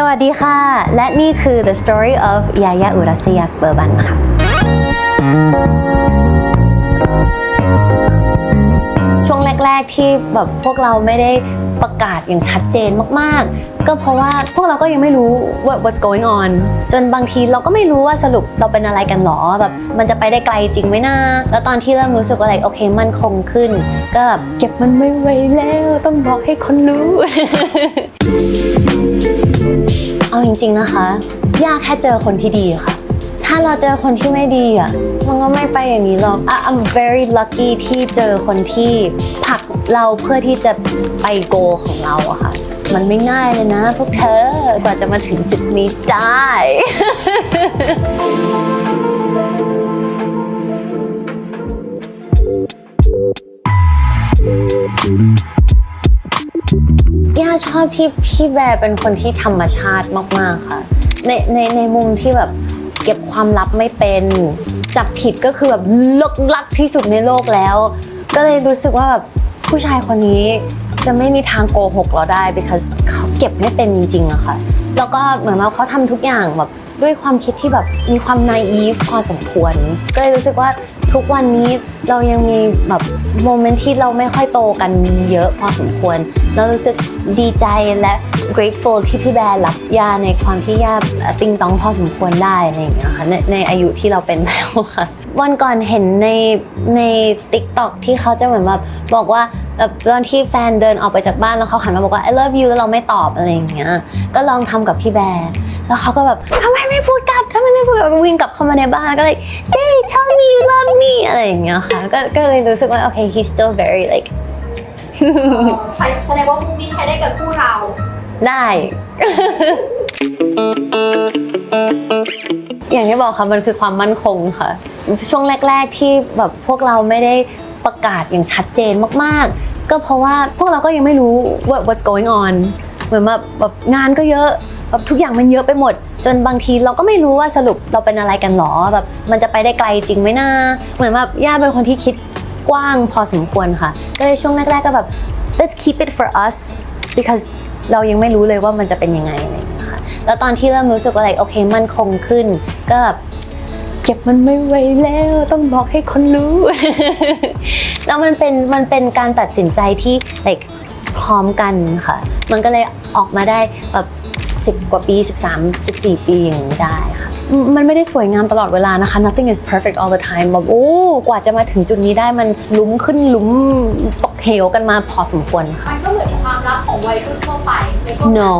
สวัสดีค่ะ และนี่คือ The Story of Yaya Urasiyas Burban ค่ะช่วงแรก ๆ ที่แบบพวกเราไม่ได้ประกาศอย่างชัดเจนมากๆ ก็เพราะว่าพวกเราก็ยังไม่รู้ what what's going on จนบางทีเราก็ไม่รู้ว่าสรุปเราเป็นอะไรกันหรอแบบมันจะไปได้ไกลจริงไหมนะแล้วตอนที่เริ่มรู้สึกอะไรโอเคมันคงขึ้น ก็แบบเก็บมันไม่ไหวแล้วต้องบอกให้คนรู้ เอาจริง ๆนะคะ ยากแค่เจอคนที่ดีค่ะ ถ้าเราเจอคนที่ไม่ดีอะ มันก็ไม่ไปอย่างนี้หรอกอะ I'm very lucky ที่เจอคนที่ผลักเราเพื่อที่จะไปโกของเราอะค่ะ มันไม่ง่ายเลยนะพวกเธอกว่าจะมาถึงจุดนี้ได้ ชอบที่พี่แบร์เป็นคนที่ธรรมชาติมาก ๆ ค่ะ ในในในมุมที่แบบเก็บความลับไม่เป็นจับผิดก็คือแบบลึกลับที่สุดในโลกแล้ว ก็เลยรู้สึกว่าแบบผู้ชายคนนี้จะไม่มีทางโกหกเราได้ because เขาเก็บไม่เป็นจริงๆอะค่ะ แล้วก็เหมือนว่าเขาทำทุกอย่างแบบด้วยความคิดที่แบบมีความ naive พอสมควร ก็เลยรู้สึกว่า ทุกวันนี้เรายังมีแบบโมเมนต์ที่เราไม่ค่อยโตกันเยอะพอสมควร เรารู้สึกดีใจและ grateful ที่พี่แบร์รับยาในความที่ยาติงต้องพอสมควรได้อะไรอย่างเงี้ยค่ะในในอายุที่เราเป็นแล้วค่ะ วันก่อนเห็นในใน TikTok ที่เขาจะเหมือนแบบบอกว่าแบบตอนที่แฟนเดินออกไปจากบ้านแล้วเขาหันมาบอกว่า I love you แล้วเราไม่ตอบอะไรอย่างเงี้ย ก็ลองทำกับพี่แบร์แล้วเขาก็แบบทำไมไม่พูดกลับทำไมไม่พูดกลับก็วิ่งกลับเข้ามาในบ้านแล้วก็เลย say tell me you love me อะไรอย่างเงี้ยค่ะก็ก็เลยรู้สึกว่าโอเค he's still very like ใช้แสดงว่ามุกนี้ใช้ได้กับคู่เราได้ อย่างที่บอกค่ะมันคือความมั่นคงค่ะ ช่วงแรก ๆที่แบบพวกเราไม่ได้ประกาศอย่างชัดเจนมากๆ ก็เพราะว่าพวกเราก็ยังไม่รู้ว่า what's going on เหมือนแบบแบบงานก็เยอะแบบทุกอย่างมันเยอะไปหมด จนบางทีเราก็ไม่รู้ว่าสรุปเราเป็นอะไรกันหรอแบบมันจะไปได้ไกลจริงไหมนะเหมือนแบบย่าเป็นคนที่คิดกว้างพอสมควรค่ะก็เลยช่วงแรก ๆ ก็แบบ let's keep it for us because เรายังไม่รู้เลยว่ามันจะเป็นยังไงอะไรอย่างเงี้ย แล้วตอนที่เริ่มรู้สึกว่าอะไรโอเคมันคงขึ้น ก็แบบเก็บมันไม่ไหวแล้วต้องบอกให้คนรู้ แล้วมันเป็นมันเป็นการตัดสินใจที่ like พร้อมกันค่ะ มันก็เลยออกมาได้แบบสิบกว่าปี 13 14 ปีอย่างนี้ได้ค่ะ มันไม่ได้สวยงามตลอดเวลานะคะ nothing is perfect all the time แบบโอ้กว่าจะมาถึงจุดนี้ได้มันลุ้มขึ้นลุ้มตกเหวกันมาพอสมควรค่ะ มันก็เหมือนความรัก ของวัยรุ่นทั่วไปในช่วง no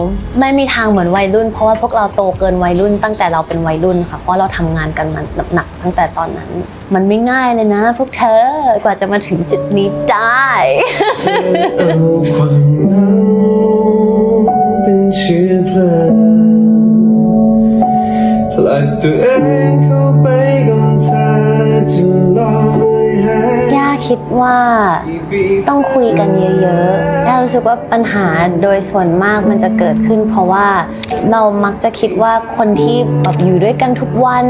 ไม่มีทางเหมือนวัยรุ่น เพราะว่าพวกเราโตเกินวัยรุ่นตั้งแต่เราเป็นวัยรุ่นค่ะ เพราะเราทำงานกันมาหนักๆตั้งแต่ตอนนั้น มันไม่ง่ายเลยนะ พวกเธอกว่าจะมาถึงจุดนี้ได้เคิดว่าต้องคุยกันเยอะๆแล้วรู้สึกว่าปัญหาโดยส่วนมากมันจะเกิดขึ้น เพราะว่าเรามักจะคิดว่าคนที่แบบอยู่ด้วยกันทุกวัน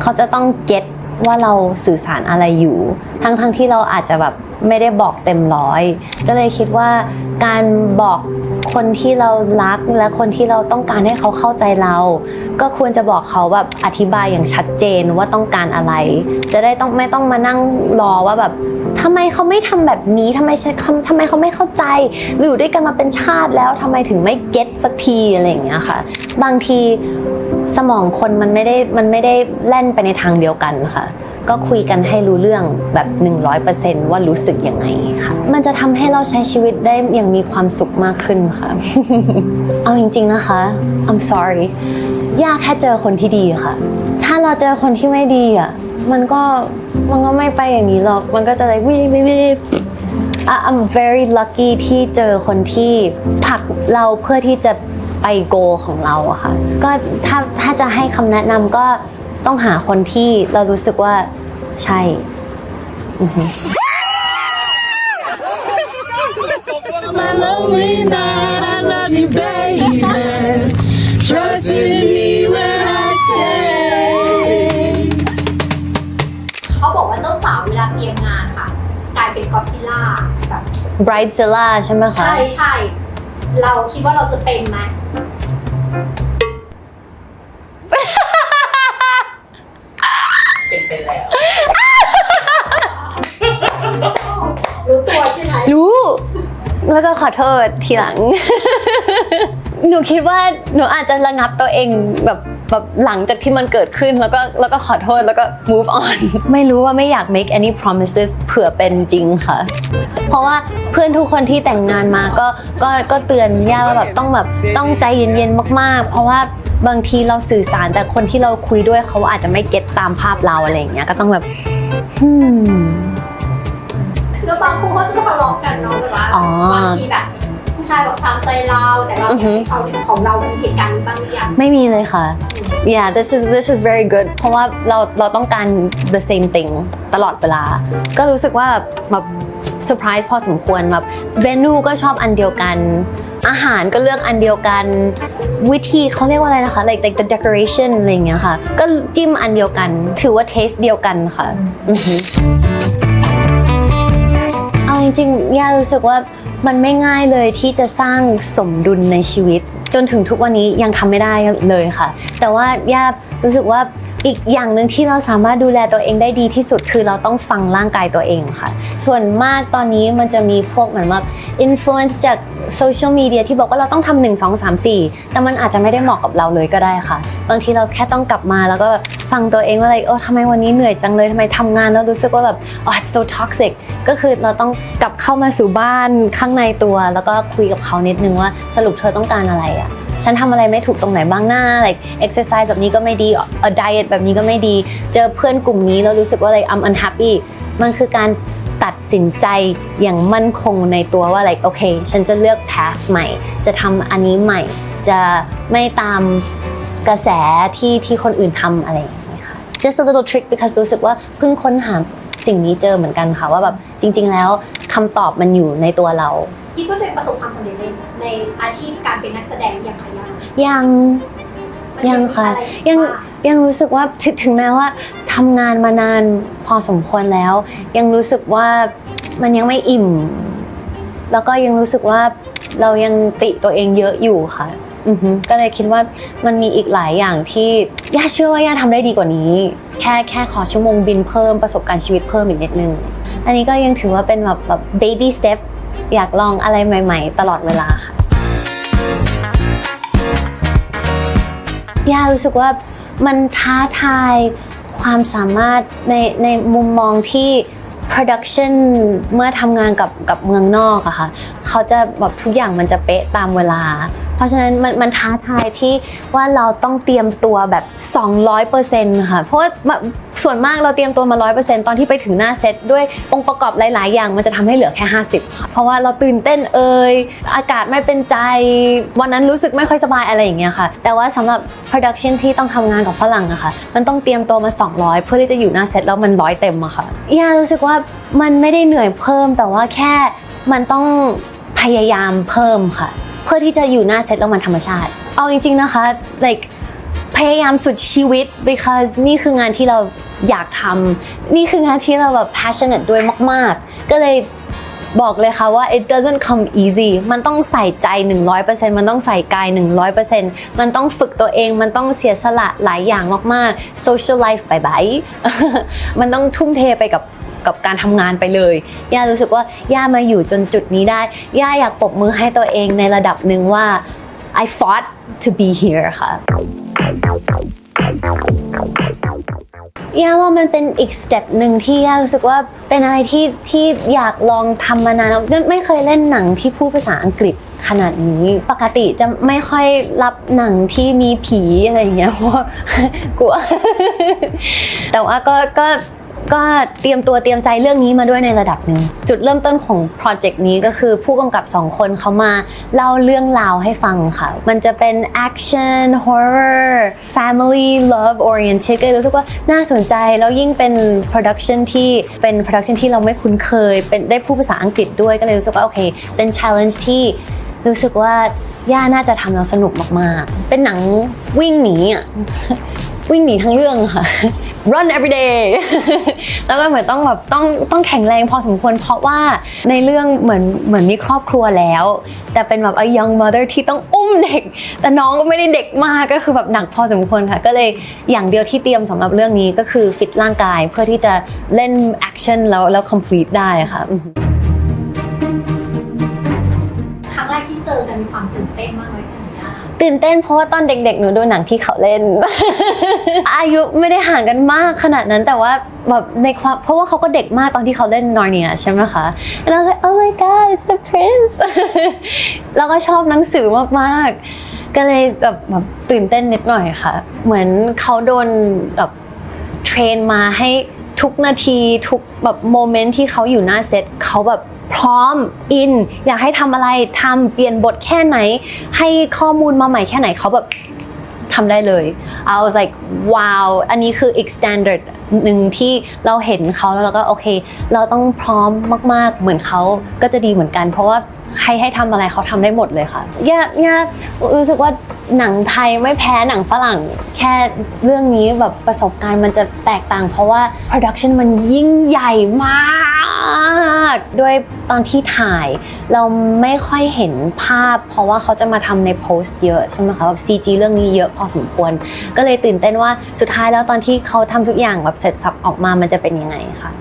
เขาจะต้องเก็ต ว่าเราสื่อสารอะไรอยู่ ทั้งๆทที่เราอาจจะแบบไม่ได้บอกเต็มร้อย ก็เลยคิดว่าการบอกคนที่เรารักและคนที่เราต้องการให้เขาเข้าใจเรา ก็ควรจะบอกเขาแบบอธิบายอย่างชัดเจนว่าต้องการอะไร จะได้ต้องไม่ต้องมานั่งรอว่าแบบทำไมเขาไม่ทำแบบนี้ทำไมใช้ทำไมเขาไม่เข้าใจหรืออยู่ด้วยกันมาเป็นชาติแล้วทำไมถึงไม่เก็ตสักทีอะไรอย่างเงี้ยค่ะ บางที สมองคนมันไม่ได้มันไม่ได้แล่นไปในทางเดียวกันค่ะ ก็คุยกันให้รู้เรื่องแบบ 100%ว่ารู้สึกยังไงค่ะ มันจะทำให้เราใช้ชีวิตได้อย่างมีความสุขมากขึ้นค่ะ เอาจริง ๆนะคะ I'm sorry ยากแค่เจอคนที่ดีค่ะ ถ้าเราเจอคนที่ไม่ดีอะมันก็มันก็ไม่ไปอย่างนี้หรอก มันก็จะเลยวิวิวิอะ I'm very lucky ที่เจอคนที่ผลักเราเพื่อที่จะ ไปโกของเราอะค่ะ ก็ถ้าถ้าจะให้คำแนะนำก็ต้องหาคนที่เรารู้สึกว่าใช่อือฮึ my lonely night. I love you, baby. Trust in me when I say. เขาบอกว่าเจ้าสาวเวลาเตรียมงานค่ะ กลายเป็นก็อดซิลล่าแบบ Bridezilla ใช่ไหมคะ ใช่ใช่ เราคิดว่าเราจะเป็นไหม ษขอโทษทีหลัง หนูคิดว่าหนูอาจจะระงับตัวเองแบบแบบหลังจากที่มันเกิดขึ้นแล้วก็แล้วก็ขอโทษแล้วก็ move on ไม่รู้ว่าไม่อยาก make any promises เผื่อเป็นจริงค่ะ เพราะว่าเพื่อนทุกคนที่แต่งงานมาก็ก็ก็เตือนย่าว่าแบบต้องแบบต้องใจเย็นๆมากๆ เพราะว่าบางทีเราสื่อสารแต่คนที่เราคุยด้วยเขาอาจจะไม่เก็ตตามภาพเราอะไรอย่างเงี้ยก็ต้องแบบ hmm แล้วบางคู่ก็จะทะเลาะกันเนาะแบบว่าอ๋อ บางทีแบบผู้ชายบอกตามใจเราแต่เราอือฮึเนี่ยเขาของเรามีเหตุการณ์นี้บ้างหรือยัง ไม่มีเลยค่ะ yeah this is this is very good เพราะว่าเราเราต้องการ the same thing ตลอดเวลา ก็รู้สึกว่าแบบเซอร์ไพรส์พอสมควรแบบเวนูก็ชอบอันเดียวกัน อาหารก็เลือกอันเดียวกัน วิธีเขาเรียกว่าอะไรนะคะ like like the decoration อะไรอย่างเงี้ยค่ะ ก็จิ้มอันเดียวกัน ถือว่า taste เดียวกันค่ะอือฮึเอาจ ริงๆย่ารู้สึกว่ามันไม่ง่ายเลยที่จะสร้างสมดุลในชีวิต จนถึงทุกวันนี้ยังทำไม่ได้เลยค่ะ แต่ว่าย่ารู้สึกว่า อีกอย่างหนึ่งที่เราสามารถดูแลตัวเองได้ดีที่สุดคือเราต้องฟังร่างกายตัวเองค่ะ ส่วนมากตอนนี้มันจะมีพวกเหมือนแบบอินฟลูเอนซ์จากโซเชียลมีเดียที่บอกว่าเราต้องทำหนึ่งสองสามสี่แต่มันอาจจะไม่ได้เหมาะกับเราเลยก็ได้ค่ะ บางทีเราแค่ต้องกลับมาแล้วก็แบบฟังตัวเองว่าอะไรโอ้ทำไมวันนี้เหนื่อยจังเลยทำไมทำงานแล้วรู้สึกว่าแบบอ๋อ so toxic ก็คือเราต้องกลับเข้ามาสู่บ้านข้างในตัว แล้วก็คุยกับเขานิดนึงว่าสรุปเธอต้องการอะไรอะ ฉันทำอะไรไม่ถูกตรงไหนบ้างหน้า like exercise แบบนี้ก็ไม่ดี a diet แบบนี้ก็ไม่ดี เจอเพื่อนกลุ่มนี้แล้วรู้สึกว่า like I'm unhappy มันคือการตัดสินใจอย่างมั่นคงในตัวว่า like โอเค ฉันจะเลือก path ใหม่ จะทำอันนี้ใหม่ จะไม่ตามกระแสที่ที่คนอื่นทำอะไรอย่างนี้ค่ะ just a little trick because รู้สึกว่าเพิ่งค้นหาสิ่งนี้เจอเหมือนกันค่ะว่าแบบจริง ๆ แล้ว คำตอบมันอยู่ในตัวเรา คิดว่าตัวเองประสบความสำเร็จในในอาชีพการเป็นนักแสดงอย่างไรยังยังมันยังค่ะมีอะไรยังบ้ายังรู้สึกว่าถึงถึงแม้ว่าทำงานมานานพอสมควรแล้ว ยังรู้สึกว่ามันยังไม่อิ่ม แล้วก็ยังรู้สึกว่าเรายังติตัวเองเยอะอยู่ค่ะ อือฮึก็เลยคิดว่ามันมีอีกหลายอย่างที่ย่าเชื่อว่าย่าทำได้ดีกว่านี้ แค่แค่ขอชั่วโมงบินเพิ่มประสบการณ์ชีวิตเพิ่มอีกนิดนึง อันนี้ก็ยังถือว่าเป็นแบบแบบ baby step อยากลองอะไรใหม่ ๆ ตลอดเวลาค่ะย่ารู้สึกว่ามันท้าทายความสามารถในในมุมมองที่ production เมื่อทำงานกับกับเมืองนอกอะค่ะเขาจะแบบทุกอย่างมันจะเป๊ะตามเวลา เพราะฉะนั้นมันมันท้าทายที่ว่าเราต้องเตรียมตัวแบบ 200%ค่ะเพราะว่า ส่วนมากเราเตรียมตัวมา 100%ตอนที่ไปถึงหน้าเซตด้วยองค์ประกอบหลาย ๆ อย่างมันจะทำให้เหลือแค่ 50ค่ะเพราะว่าเราตื่นเต้นเอ่ยอากาศไม่เป็นใจ วันนั้นรู้สึกไม่ค่อยสบายอะไรอย่างเงี้ยค่ะ แต่ว่าสำหรับ production ที่ต้องทำงานกับฝรั่งอะค่ะมันต้องเตรียมตัวมา 200 เพื่อที่จะอยู่หน้าเซตแล้วมันร้อยเต็มอะค่ะย่ารู้สึกว่ามันไม่ได้เหนื่อยเพิ่มแต่ว่าแค่มันต้องพยายามเพิ่มค่ะ เพื่อที่จะอยู่หน้าเซตแล้วมันธรรมชาติ เอาจริง ๆ นะคะ like พยายามสุดชีวิต because นี่คืองานที่เรา อยากทำนี่คืองานที่เราแบบ passionate ด้วยมาก ๆ ก็เลยบอกเลยค่ะว่า it doesn't come easy มันต้องใส่ใจ 100%มันต้องใส่กาย 100%มันต้องฝึกตัวเอง มันต้องเสียสละหลายอย่างมากๆ social life บายบาย มันต้องทุ่มเทไปกับกับการทำงานไปเลย ย่ารู้สึกว่า ย่ามาอยู่จนจุดนี้ได้ ย่าอยากปรบมือให้ตัวเองในระดับหนึ่งว่า I fought to be here ค่ะ ย่าว่ามันเป็นอีกสเต็ปหนึ่งที่ย่ารู้สึกว่าเป็นอะไรที่ที่อยากลองทำมานานแล้วไม่ไม่เคยเล่นหนังที่พูดภาษาอังกฤษขนาดนี้ ปกติจะไม่ค่อยรับหนังที่มีผีอะไรอย่างเงี้ยเพราะกลัวแต่ว่าก็ก็ ก็เตรียมตัวเตรียมใจเรื่องนี้มาด้วยในระดับหนึ่งจุดเริ่มต้นของโปรเจกต์นี้ก็คือผู้กำกับสองคนเขามาเล่าเรื่องราวให้ฟังค่ะ มันจะเป็น action horror family love oriented ก็เลยรู้สึกว่าน่าสนใจ แล้วยิ่งเป็น production ที่เป็น production ที่เราไม่คุ้นเคย เป็นได้พูดภาษาอังกฤษด้วยก็เลยรู้สึกว่าโอเค เป็น challenge ที่รู้สึกว่าย่าน่าจะทำแล้วสนุกมากๆ เป็นหนังวิ่งหนีอะ วิ่งหนีทั้งเรื่องค่ะ run every day แล้วก็เหมือนต้องแบบต้องต้องแข็งแรงพอสมควร เพราะว่าในเรื่องเหมือนเหมือนมีครอบครัวแล้ว แต่เป็นแบบ a young mother ที่ต้องอุ้มเด็ก แต่น้องก็ไม่ได้เด็กมากก็คือแบบหนักพอสมควรค่ะ ก็เลยอย่างเดียวที่เตรียมสำหรับเรื่องนี้ก็คือฟิตร่างกายเพื่อที่จะเล่น action แล้วแล้ว complete ได้ค่ะอือหือมีความตื่นเต้นมากน้อยแค่ไหนอะ ตื่นเต้นเพราะว่าตอนเด็กๆ หนูดูหนังที่เขาเล่น อายุไม่ได้ห่างกันมากขนาดนั้นแต่ว่าแบบในความเพราะว่าเขาก็เด็กมากตอนที่เขาเล่นนอร์เนียใช่ไหมคะ and I was like oh my god it's the prince แล้วก็ชอบหนังสือมากๆ ก็เลยแบบแบบตื่นเต้นนิดหน่อยค่ะ เหมือนเขาโดนแบบเทรนมาให้ทุกนาทีทุกแบบโมเมนต์ที่เขาอยู่หน้าเซตเขาแบบ พร้อมอิน อยากให้ทำอะไรทำเปลี่ยนบทแค่ไหน ให้ข้อมูลมาใหม่แค่ไหนเขาแบบทำได้เลย I was like wow อันนี้คืออีก standard หนึ่งที่เราเห็นเขาแล้วเราก็โอเค เราต้องพร้อมมาก ๆ เหมือนเขาก็จะดีเหมือนกัน เพราะว่าใครให้ทำอะไรเขาทำได้หมดเลยค่ะยากยากรู้สึกว่าหนังไทยไม่แพ้หนังฝรั่ง แค่เรื่องนี้แบบประสบการณ์มันจะแตกต่าง เพราะว่า production มันยิ่งใหญ่มาก ด้วยตอนที่ถ่าย เราไม่ค่อยเห็นภาพ เพราะว่าเขาจะมาทำในโพสต์เยอะใช่ไหมคะแบบ CG เรื่องนี้เยอะพอสมควร ก็เลยตื่นเต้นว่าสุดท้ายแล้วตอนที่เขาทำทุกอย่างแบบเสร็จสับออกมามันจะเป็นยังไงคะ